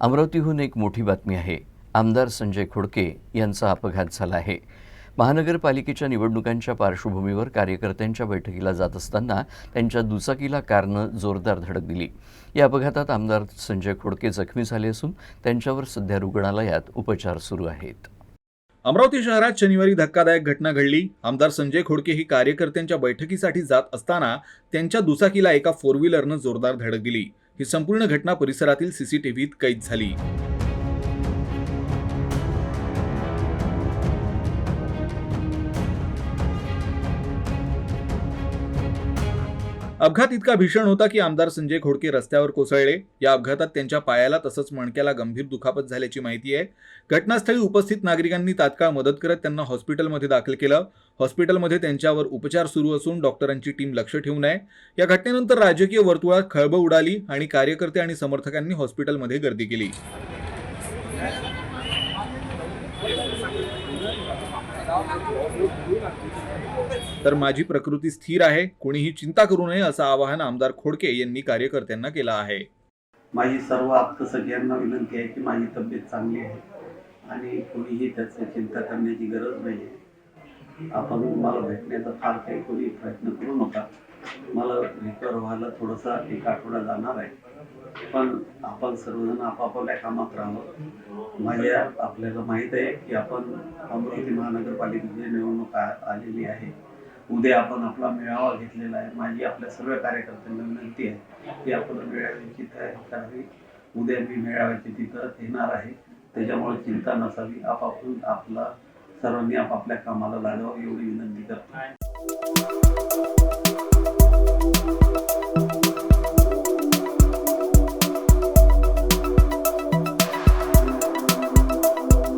अमरावतीहून एक मोठी बातमी आहे. आमदार संजय खोडके यांचा अपघात झाला आहे. महानगरपालिकेच्या निवडणुकांच्या पार्श्वभूमीवर कार्यकर्त्यांच्या बैठकीला जात असताना त्यांच्या दुचाकीला कारनं जोरदार धडक दिली. या अपघातात आमदार संजय खोडके जखमी झाले असून त्यांच्यावर सध्या रुग्णालयात उपचार सुरू आहेत. अमरावती शहरात शनिवारी धक्कादायक घटना घडली. आमदार संजय खोडके ही कार्यकर्त्यांच्या बैठकीसाठी जात असताना त्यांच्या दुचाकीला एका फोर व्हीलरनं जोरदार धडक दिली. ही संपूर्ण घटना परिसरातील सीसीटीव्हीत कैद झाली. अपघात इतका भीषण होता की आमदार संजय खोडके रस्त्यावर कोसळले. या अपघातात त्यांच्या पायाला तसंच मणक्याला गंभीर दुखापत झाल्याची माहिती आहे. घटनास्थळी उपस्थित नागरिकांनी तात्काळ मदत करत त्यांना हॉस्पिटलमध्ये दाखल केलं. हॉस्पिटलमध्ये त्यांच्यावर उपचार सुरू असून डॉक्टरांची टीम लक्ष ठेवून आहे. या घटनेनंतर राजकीय वर्तुळात खळबळ उडाली आणि कार्यकर्ते आणि समर्थकांनी हॉस्पिटलमध्ये गर्दी केली. तर माझी प्रकृती स्थिर आहे कोणीही चिंता करू नये असं आवाहन आमदार खोडके यांनी कार्यकर्त्यांना केलं आहे. माझी सर्व आप्तसगळ्यांना विनंती आहे की माझी तब्येत चांगली आहे आणि कोणीही त्याची चिंता करण्याची गरज नाही आहे. आपण मला भेटण्याचा फार काही कोणी प्रयत्न करू नका. मला रिकवर व्हायला थोडासा एक आठवडा जाणार आहे. पण आपण सर्वजण आपापल्या कामात राहावं. माझ्या आपल्याला माहीत आहे की आपण अमरावती महानगरपालिकेची निवडणूक आलेली आहे. उद्या आपण आपला मेळावा घेतलेला आहे. माझी आपल्या सर्व कार्यकर्त्यांना विनंती आहे की आपण मेळाव्याची तयारी करावी. उद्या मी मेळाव्याची तिथं येणार आहे. त्याच्यामुळे चिंता नसावी. आपापून आपला सर्वांनी आपापल्या कामाला लागावं एवढी विनंती करतो.